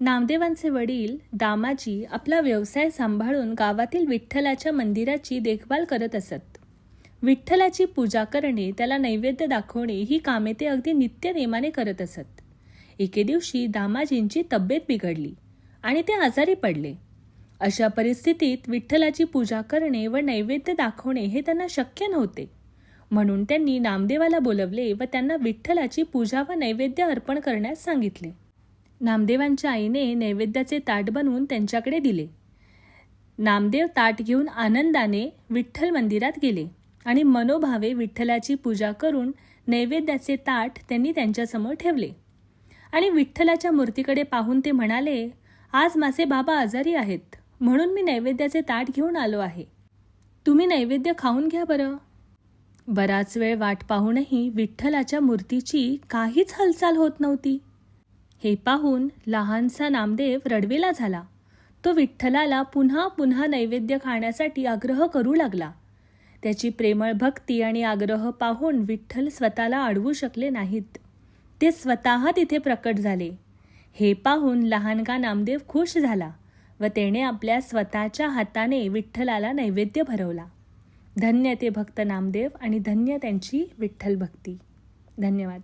नामदेवांचे वडील दामाजी आपला व्यवसाय सांभाळून गावातील विठ्ठलाच्या मंदिराची देखभाल करत असत. विठ्ठलाची पूजा करणे त्याला नैवेद्य दाखवणे ही कामे ते अगदी नित्य नेमाने करत असत. एके दिवशी दामाजींची तब्येत बिघडली आणि ते आजारी पडले. अशा परिस्थितीत विठ्ठलाची पूजा करणे व नैवेद्य दाखवणे हे त्यांना शक्य नव्हते. म्हणून त्यांनी नामदेवाला बोलवले व त्यांना विठ्ठलाची पूजा व नैवेद्य अर्पण करण्यास सांगितले. नामदेवांच्या आईने नैवेद्याचे ताट बनवून त्यांच्याकडे दिले. नामदेव ताट घेऊन आनंदाने विठ्ठल मंदिरात गेले आणि मनोभावे विठ्ठलाची पूजा करून नैवेद्याचे ताट त्यांनी त्यांच्यासमोर ठेवले. आणि विठ्ठलाच्या मूर्तीकडे पाहून ते म्हणाले आज माझे बाबा आजारी आहेत म्हणून मी नैवेद्याचे ताट घेऊन आलो आहे. तुम्ही नैवेद्य खाऊन घ्या बरं. बराच वेळ वाट पाहूनही विठ्ठलाच्या मूर्तीची काहीच हालचाल होत नव्हती. हे पाहून लहानसा नामदेव रडवेला झाला. तो विठ्ठलाला पुन्हा पुन्हा नैवेद्य खाण्यासाठी आग्रह करू लागला. त्याची प्रेमळ भक्ती आणि आग्रह पाहून विठ्ठल स्वतःला अडवू शकले नाहीत. ते स्वतः तिथे प्रकट झाले. हे पाहून लहानगा नामदेव खुश झाला व त्याने आपल्या स्वतःच्या हाताने विठ्ठलाला नैवेद्य भरवला. धन्य ते भक्त नामदेव आणि धन्य त्यांची विठ्ठल भक्ती. धन्यवाद.